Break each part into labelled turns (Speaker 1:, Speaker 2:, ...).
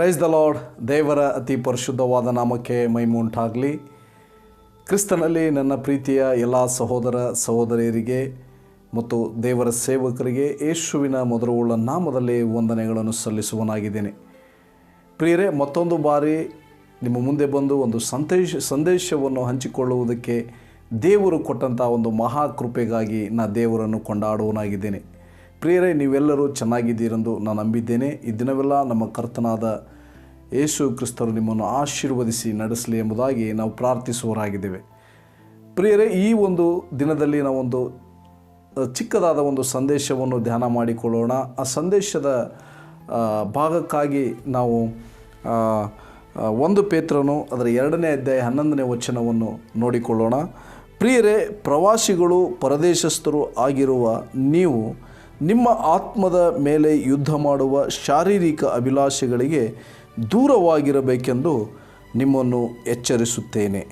Speaker 1: Praise the lord ದೇವರ ಅತಿ ಪರಿಶುದ್ಧವಾದ ನಾಮಕ್ಕೆ ಮೈಮುಂಟಾಗಲಿ. ಕ್ರಿಸ್ತನಲ್ಲಿ ನನ್ನ ಪ್ರೀತಿಯ ಎಲ್ಲ ಸಹೋದರ ಸಹೋದರಿಯರಿಗೆ ಮತ್ತು ದೇವರ ಸೇವಕರಿಗೆ ಯೇಸುವಿನ ಮೊದಲುಳ್ಳ ನಾಮದಲ್ಲಿ ವಂದನೆಗಳನ್ನು ಸಲ್ಲಿಸುವನಾಗಿದ್ದೇನೆ. ಪ್ರಿಯರೇ, ಮತ್ತೊಂದು ಬಾರಿ ನಿಮ್ಮ ಮುಂದೆ ಬಂದು ಒಂದು ಸಂದೇಶ ಸಂದೇಶವನ್ನು ಹಂಚಿಕೊಳ್ಳುವುದಕ್ಕೆ ದೇವರು ಕೊಟ್ಟಂಥ ಒಂದು ಮಹಾಕೃಪೆಗಾಗಿ ನಾ ದೇವರನ್ನು ಕೊಂಡಾಡುವನಾಗಿದ್ದೇನೆ. ಪ್ರಿಯರೇ, ನೀವೆಲ್ಲರೂ ಚೆನ್ನಾಗಿದ್ದೀರೆಂದು ನಾನು ನಂಬಿದ್ದೇನೆ. ಈ ದಿನವೆಲ್ಲ ನಮ್ಮ ಕರ್ತನಾದ ಯೇಸು ಕ್ರಿಸ್ತರು ನಿಮ್ಮನ್ನು ಆಶೀರ್ವದಿಸಿ ನಡೆಸಲಿ ಎಂಬುದಾಗಿ ನಾವು ಪ್ರಾರ್ಥಿಸುವರಾಗಿದ್ದೇವೆ ಪ್ರಿಯರೇ, ಈ ಒಂದು ದಿನದಲ್ಲಿ ನಾವೊಂದು ಚಿಕ್ಕದಾದ ಒಂದು ಸಂದೇಶವನ್ನು ಧ್ಯಾನ ಮಾಡಿಕೊಳ್ಳೋಣ. ಆ ಸಂದೇಶದ ಭಾಗಕ್ಕಾಗಿ ನಾವು ಒಂದು ಪೇತ್ರನು ಅದರ ಎರಡನೇ ಅಧ್ಯಾಯ ಹನ್ನೊಂದನೇ ವಚನವನ್ನು ನೋಡಿಕೊಳ್ಳೋಣ. ಪ್ರಿಯರೇ, ಪ್ರವಾಸಿಗಳು, ಪರದೇಶಸ್ಥರು ಆಗಿರುವ ನೀವು ನಿಮ್ಮ ಆತ್ಮದ ಮೇಲೆ ಯುದ್ಧ ಮಾಡುವ ಶಾರೀರಿಕ ಅಭಿಲಾಷೆಗಳಿಗೆ ದೂರವಾಗಿರಬೇಕೆಂದು ನಿಮ್ಮನ್ನು ಎಚ್ಚರಿಸುತ್ತೇನೆ.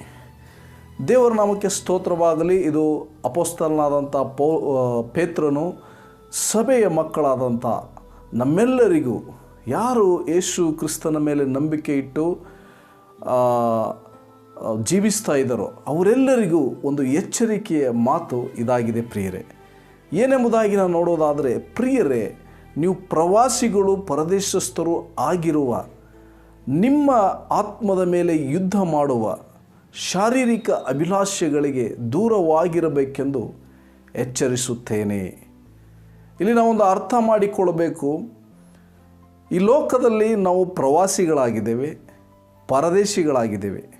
Speaker 1: ದೇವರ ನಾಮಕ್ಕೆ ಸ್ತೋತ್ರವಾಗಲಿ. ಇದು ಅಪೋಸ್ತಲನಾದಂಥ ಪೋ ಪೇತ್ರನು, ಸಭೆಯ ಮಕ್ಕಳಾದಂಥ ನಮ್ಮೆಲ್ಲರಿಗೂ ಯಾರು ಯೇಸು ಕ್ರಿಸ್ತನ ಮೇಲೆ ನಂಬಿಕೆ ಇಟ್ಟು ಜೀವಿಸ್ತಾ ಇದ್ದಾರೋ ಅವರೆಲ್ಲರಿಗೂ ಒಂದು ಎಚ್ಚರಿಕೆಯ ಮಾತು ಇದಾಗಿದೆ ಪ್ರಿಯರೇ. ಏನೆಂಬುದಾಗಿ ನಾವು ನೋಡೋದಾದರೆ, ಪ್ರಿಯರೇ, ನೀವು ಪ್ರವಾಸಿಗಳು, ಪರದೇಶಸ್ಥರು ಆಗಿರುವ, ನಿಮ್ಮ ಆತ್ಮದ ಮೇಲೆ ಯುದ್ಧ ಮಾಡುವ, ಶಾರೀರಿಕ ಅಭಿಲಾಷೆಗಳಿಗೆ ದೂರವಾಗಿರಬೇಕೆಂದು ಎಚ್ಚರಿಸುತ್ತೇನೆ. ಇಲ್ಲಿ ನಾವೊಂದು ಅರ್ಥ ಮಾಡಿಕೊಳ್ಳಬೇಕು. ಈ ಲೋಕದಲ್ಲಿ ನಾವು ಪ್ರವಾಸಿಗಳಾಗಿದ್ದೇವೆ, ಪರದೇಶಿಗಳಾಗಿದ್ದೇವೆ.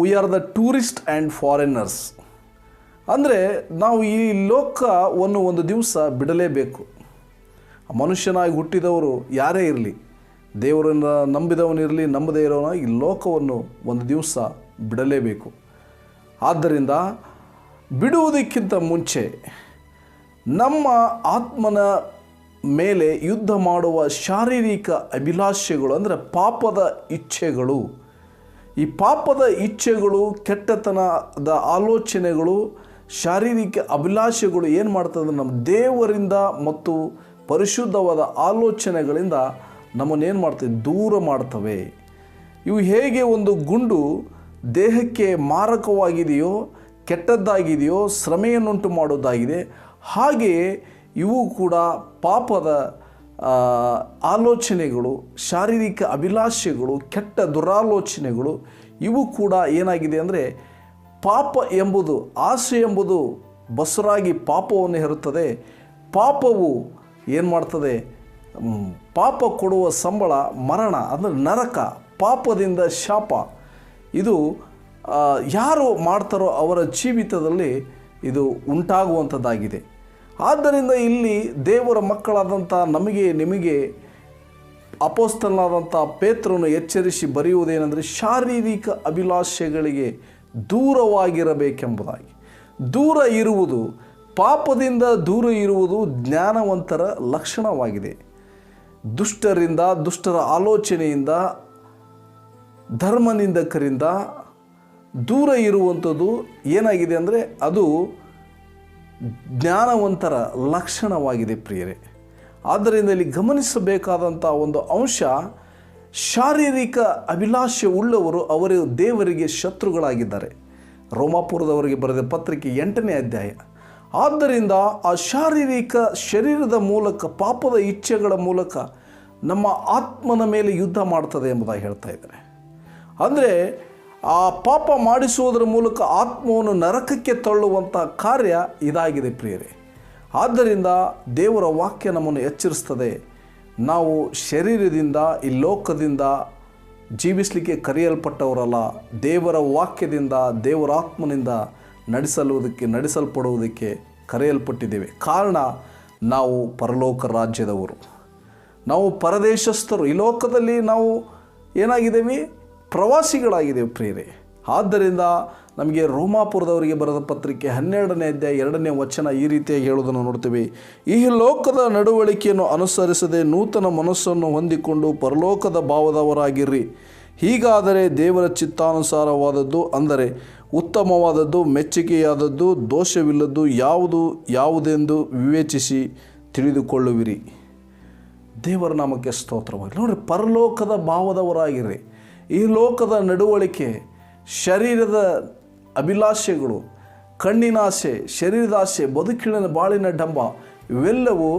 Speaker 1: We are are the tourist and foreigners ಅಂದರೆ ನಾವು ಈ ಲೋಕವನ್ನು ಒಂದು ದಿವಸ ಬಿಡಲೇಬೇಕು. ಮನುಷ್ಯನಾಗಿ ಹುಟ್ಟಿದವರು ಯಾರೇ ಇರಲಿ, ದೇವರನ್ನು ನಂಬಿದವನಿರಲಿ ನಂಬದೇ ಇರೋನ ಈ ಲೋಕವನ್ನು ಒಂದು ದಿವಸ ಬಿಡಲೇಬೇಕು. ಆದ್ದರಿಂದ ಬಿಡುವುದಕ್ಕಿಂತ ಮುಂಚೆ ನಮ್ಮ ಆತ್ಮನ ಮೇಲೆ ಯುದ್ಧ ಮಾಡುವ ಶಾರೀರಿಕ ಅಭಿಲಾಷೆಗಳು ಅಂದರೆ ಪಾಪದ ಇಚ್ಛೆಗಳು. ಈ ಪಾಪದ ಇಚ್ಛೆಗಳು, ಕೆಟ್ಟತನದ ಆಲೋಚನೆಗಳು ಶಾರೀರಿಕ ಅಭಿಲಾಷೆಗಳು ಏನು ಮಾಡ್ತದೆ? ನಮ್ಮ ದೇವರಿಂದ ಮತ್ತು ಪರಿಶುದ್ಧವಾದ ಆಲೋಚನೆಗಳಿಂದ ನಮ್ಮನ್ನೇನು ಮಾಡ್ತವೆ ದೂರ ಮಾಡ್ತವೆ. ಇವು ಹೇಗೆ ಒಂದು ಗುಂಡು ದೇಹಕ್ಕೆ ಮಾರಕವಾಗಿದೆಯೋ, ಕೆಟ್ಟದ್ದಾಗಿದೆಯೋ, ಶ್ರಮೆಯನ್ನುಂಟು ಮಾಡೋದಾಗಿದೆ ಹಾಗೆಯೇ ಇವು ಕೂಡ ಪಾಪದ ಆಲೋಚನೆಗಳು, ಶಾರೀರಿಕ ಅಭಿಲಾಷೆಗಳು, ಕೆಟ್ಟ ದುರಾಲೋಚನೆಗಳು, ಇವು ಕೂಡ ಏನಾಗಿದೆ ಅಂದರೆ ಪಾಪ ಎಂಬುದು, ಆಸೆ ಎಂಬುದು ಬಸರಾಗಿ ಪಾಪವನ್ನು ಹೇರುತ್ತದೆ. ಪಾಪವು ಏನು ಮಾಡ್ತದೆ? ಪಾಪ ಕೊಡುವ ಸಂಬಳ, ಮರಣ, ಅಂದರೆ ನರಕ, ಪಾಪದಿಂದ ಶಾಪ. ಇದು ಯಾರು ಮಾಡ್ತಾರೋ ಅವರ ಜೀವಿತದಲ್ಲಿ ಇದು ಉಂಟಾಗುವಂಥದ್ದಾಗಿದೆ. ಆದ್ದರಿಂದ ಇಲ್ಲಿ ದೇವರ ಮಕ್ಕಳಾದಂಥ ನಮಗೆ, ನಿಮಗೆ ಅಪೋಸ್ತನಾದಂಥ ಪೇತ್ರನು ಎಚ್ಚರಿಸಿ ಬರೆಯುವುದೇನೆಂದರೆ ಶಾರೀರಿಕ ಅಭಿಲಾಷೆಗಳಿಗೆ ದೂರವಾಗಿರಬೇಕೆಂಬುದಾಗಿ. ದೂರ ಇರುವುದು, ಪಾಪದಿಂದ ದೂರ ಇರುವುದು ಜ್ಞಾನವಂತರ ಲಕ್ಷಣವಾಗಿದೆ. ದುಷ್ಟರಿಂದ, ದುಷ್ಟರ ಆಲೋಚನೆಯಿಂದ, ಧರ್ಮನಿಂದಕರಿಂದ ದೂರ ಇರುವಂಥದ್ದು ಏನಾಗಿದೆ ಅಂದರೆ ಅದು ಜ್ಞಾನವಂತರ ಲಕ್ಷಣವಾಗಿದೆ ಪ್ರಿಯರೇ. ಆದ್ದರಿಂದ ಇಲ್ಲಿ ಗಮನಿಸಬೇಕಾದಂಥ ಒಂದು ಅಂಶ ಶಾರೀರಿಕ ಅಭಿಲಾಷೆ ಉಳ್ಳವರು ಅವರು ದೇವರಿಗೆ ಶತ್ರುಗಳಾಗಿದ್ದಾರೆ. ರೋಮಾಪುರದವರಿಗೆ ಬರೆದ ಪತ್ರಿಕೆ ಎಂಟನೇ ಅಧ್ಯಾಯ. ಆದ್ದರಿಂದ ಆ ಶಾರೀರಿಕ ಶರೀರದ ಮೂಲಕ, ಪಾಪದ ಇಚ್ಛೆಗಳ ಮೂಲಕ ನಮ್ಮ ಆತ್ಮನ ಮೇಲೆ ಯುದ್ಧ ಮಾಡ್ತದೆ ಎಂಬುದಾಗಿ ಹೇಳ್ತಾ ಇದ್ದಾರೆ. ಅಂದರೆ ಆ ಪಾಪ ಮಾಡಿಸುವುದರ ಮೂಲಕ ಆತ್ಮವನ್ನು ನರಕಕ್ಕೆ ತಳ್ಳುವಂಥ ಕಾರ್ಯ ಇದಾಗಿದೆ ಪ್ರಿಯರೇ. ಆದ್ದರಿಂದ ದೇವರ ವಾಕ್ಯ ನಮ್ಮನ್ನು ಎಚ್ಚರಿಸ್ತದೆ. ನಾವು ಶರೀರದಿಂದ ಈ ಲೋಕದಿಂದ ಜೀವಿಸಲಿಕ್ಕೆ ಕರೆಯಲ್ಪಟ್ಟವರಲ್ಲ, ದೇವರ ವಾಕ್ಯದಿಂದ, ದೇವರ ಆತ್ಮನಿಂದ ನಡೆಸಲುವುದಕ್ಕೆ, ನಡೆಸಲ್ಪಡುವುದಕ್ಕೆ ಕರೆಯಲ್ಪಟ್ಟಿದ್ದೇವೆ. ಕಾರಣ ನಾವು ಪರಲೋಕ ರಾಜ್ಯದವರು. ನಾವು ಪರದೇಶಸ್ಥರು. ಈ ಲೋಕದಲ್ಲಿ ನಾವು ಏನಾಗಿದ್ದೇವೆ? ಪ್ರವಾಸಿಗಳಾಗಿದ್ದೇವೆ ಪ್ರಿಯರೇ. ಆದ್ದರಿಂದ ನಮಗೆ ರೋಮಾಪುರದವರಿಗೆ ಬರೆದ ಪತ್ರಿಕೆ ಹನ್ನೆರಡನೇ ಅಧ್ಯಾಯ ಎರಡನೇ ವಚನ ಈ ರೀತಿಯಾಗಿ ಹೇಳುವುದನ್ನು ನೋಡ್ತೀವಿ. ಈ ಲೋಕದ ನಡವಳಿಕೆಯನ್ನು ಅನುಸರಿಸದೆ ನೂತನ ಮನಸ್ಸನ್ನು ಹೊಂದಿಕೊಂಡು ಪರಲೋಕದ ಭಾವದವರಾಗಿರ್ರಿ. ಹೀಗಾದರೆ ದೇವರ ಚಿತ್ತಾನುಸಾರವಾದದ್ದು ಅಂದರೆ ಉತ್ತಮವಾದದ್ದು, ಮೆಚ್ಚುಗೆಯಾದದ್ದು, ದೋಷವಿಲ್ಲದ್ದು ಯಾವುದು, ಯಾವುದೆಂದು ವಿವೇಚಿಸಿ ತಿಳಿದುಕೊಳ್ಳುವಿರಿ. ದೇವರ ನಾಮಕ್ಕೆ ಸ್ತೋತ್ರವಾಗಿ ನೋಡಿರಿ, ಪರಲೋಕದ ಭಾವದವರಾಗಿರ್ರಿ. ಈ ಲೋಕದ ನಡವಳಿಕೆ ಶರೀರದ ಅಭಿಲಾಷೆಗಳು ಕಣ್ಣಿನ ಆಸೆ ಶರೀರದ ಆಸೆ ಬದುಕಿನ ಬಾಳಿನ ಡಂಬ, ಇವೆಲ್ಲವೂ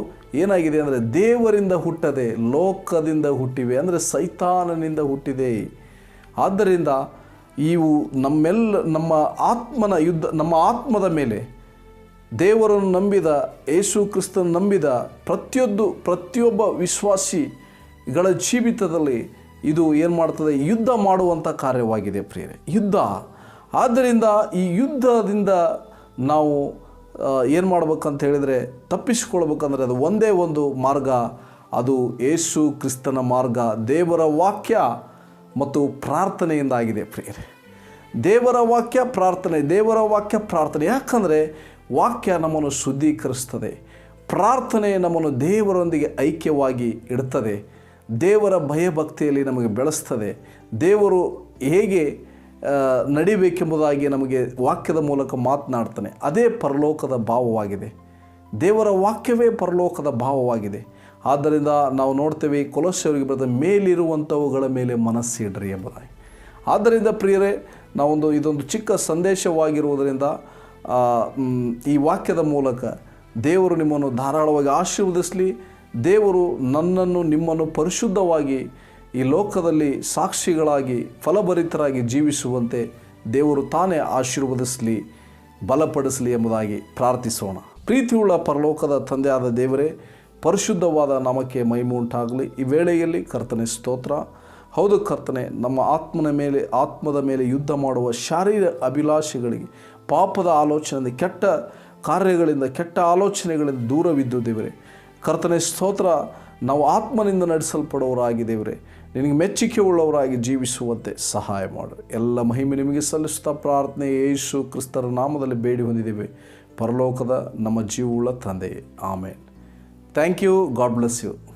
Speaker 1: ಏನಾಗಿದೆ ಅಂದರೆ ದೇವರಿಂದ ಹುಟ್ಟದೆ, ಲೋಕದಿಂದ ಹುಟ್ಟಿವೆ ಅಂದರೆ ಸೈತಾನನಿಂದ ಹುಟ್ಟಿದೆ. ಆದ್ದರಿಂದ ಇವು ನಮ್ಮೆಲ್ಲ ನಮ್ಮ ಆತ್ಮನ ಯುದ್ಧ, ನಮ್ಮ ಆತ್ಮದ ಮೇಲೆ ದೇವರನ್ನು ನಂಬಿದ, ಯೇಸು ಕ್ರಿಸ್ತನ ನಂಬಿದ ಪ್ರತಿಯೊಂದು, ಪ್ರತಿಯೊಬ್ಬ ವಿಶ್ವಾಸಿಗಳ ಜೀವಿತದಲ್ಲಿ ಇದು ಏನು ಮಾಡ್ತದೆ? ಯುದ್ಧ ಮಾಡುವಂಥ ಕಾರ್ಯವಾಗಿದೆ ಪ್ರಿಯರೇ. ಯುದ್ಧ. ಆದ್ದರಿಂದ ಈ ಯುದ್ಧದಿಂದ ನಾವು ಏನು ಮಾಡ್ಬೇಕಂತ ಹೇಳಿದರೆ ತಪ್ಪಿಸಿಕೊಳ್ಬೇಕಂದ್ರೆ ಅದು ಒಂದೇ ಒಂದು ಮಾರ್ಗ. ಅದು ಯೇಸು ಕ್ರಿಸ್ತನ ಮಾರ್ಗ. ದೇವರ ವಾಕ್ಯ ಮತ್ತು ಪ್ರಾರ್ಥನೆಯಿಂದ ಆಗಿದೆ ಪ್ರಿಯರೇ. ದೇವರ ವಾಕ್ಯ ಪ್ರಾರ್ಥನೆ, ದೇವರ ವಾಕ್ಯ ಪ್ರಾರ್ಥನೆ. ಯಾಕಂದರೆ ವಾಕ್ಯ ನಮ್ಮನ್ನು ಶುದ್ಧೀಕರಿಸ್ತದೆ. ಪ್ರಾರ್ಥನೆ ನಮ್ಮನ್ನು ದೇವರೊಂದಿಗೆ ಐಕ್ಯವಾಗಿ ಇಡ್ತದೆ. ದೇವರ ಭಯಭಕ್ತಿಯಲ್ಲಿ ನಮಗೆ ಬೆಳೆಸ್ತದೆ. ದೇವರು ಹೇಗೆ ನಡಿಬೇಕೆಂಬುದಾಗಿ ನಮಗೆ ವಾಕ್ಯದ ಮೂಲಕ ಮಾತನಾಡ್ತಾನೆ. ಅದೇ ಪರಲೋಕದ ಭಾವವಾಗಿದೆ. ದೇವರ ವಾಕ್ಯವೇ ಪರಲೋಕದ ಭಾವವಾಗಿದೆ. ಆದ್ದರಿಂದ ನಾವು ನೋಡ್ತೇವೆ ಈ ಕೊಲಸ್ಯವರಿಗೆ ಬರೆದ ಮೇಲಿರುವಂಥವುಗಳ ಮೇಲೆ ಮನಸ್ಸಿಡ್ರಿ ಎಂಬುದಾಗಿ. ಆದ್ದರಿಂದ ಪ್ರಿಯರೇ, ನಾವೊಂದು ಇದೊಂದು ಚಿಕ್ಕ ಸಂದೇಶವಾಗಿರುವುದರಿಂದ ಈ ವಾಕ್ಯದ ಮೂಲಕ ದೇವರು ನಿಮ್ಮನ್ನು ಧಾರಾಳವಾಗಿ ಆಶೀರ್ವದಿಸಲಿ. ದೇವರು ನನ್ನನ್ನು ನಿಮ್ಮನ್ನು ಪರಿಶುದ್ಧವಾಗಿ ಈ ಲೋಕದಲ್ಲಿ ಸಾಕ್ಷಿಗಳಾಗಿ, ಫಲಭರಿತರಾಗಿ ಜೀವಿಸುವಂತೆ ದೇವರು ತಾನೇ ಆಶೀರ್ವದಿಸಲಿ, ಬಲಪಡಿಸಲಿ ಎಂಬುದಾಗಿ ಪ್ರಾರ್ಥಿಸೋಣ. ಪ್ರೀತಿಯುಳ್ಳ ಪರಲೋಕದ ತಂದೆಯಾದ ದೇವರೇ, ಪರಿಶುದ್ಧವಾದ ನಾಮಕ್ಕೆ ಮೈಮುಂಟಾಗಲಿ ಈ ವೇಳೆಯಲ್ಲಿ ಕರ್ತನೆ ಸ್ತೋತ್ರ. ಹೌದು ಕರ್ತನೆ, ನಮ್ಮ ಆತ್ಮನ ಮೇಲೆ, ಆತ್ಮದ ಮೇಲೆ ಯುದ್ಧ ಮಾಡುವ ಶಾರೀರ ಅಭಿಲಾಷೆಗಳಿಗೆ, ಪಾಪದ ಆಲೋಚನೆಯಿಂದ ಕೆಟ್ಟ ಕಾರ್ಯಗಳಿಂದ, ಕೆಟ್ಟ ಆಲೋಚನೆಗಳಿಂದ ದೂರವಿದ್ದು ದೇವರೇ ಕರ್ತನೆ, ಸ್ತೋತ್ರ. ನಾವು ಆತ್ಮನಿಂದ ನಡೆಸಲ್ಪಡುವವರಾಗಿ ದೇವರೇ, ನಿನಗೆ ಮೆಚ್ಚುಗೆ ಉಳ್ಳವರಾಗಿ ಜೀವಿಸುವಂತೆ ಸಹಾಯ ಮಾಡು. ಎಲ್ಲ ಮಹಿಮೆ ನಿಮಗೆ ಸಲ್ಲಿಸುತ್ತಾ ಪ್ರಾರ್ಥನೆ ಯೇಸು ಕ್ರಿಸ್ತರ ನಾಮದಲ್ಲಿ ಬೇಡಿ ಹೊಂದಿದ್ದೇವೆ. ಪರಲೋಕದ ನಮ್ಮ ಜೀವವುಳ್ಳ ತಂದೆಯೇ. ಆಮೇಲೆ thank you. God bless you.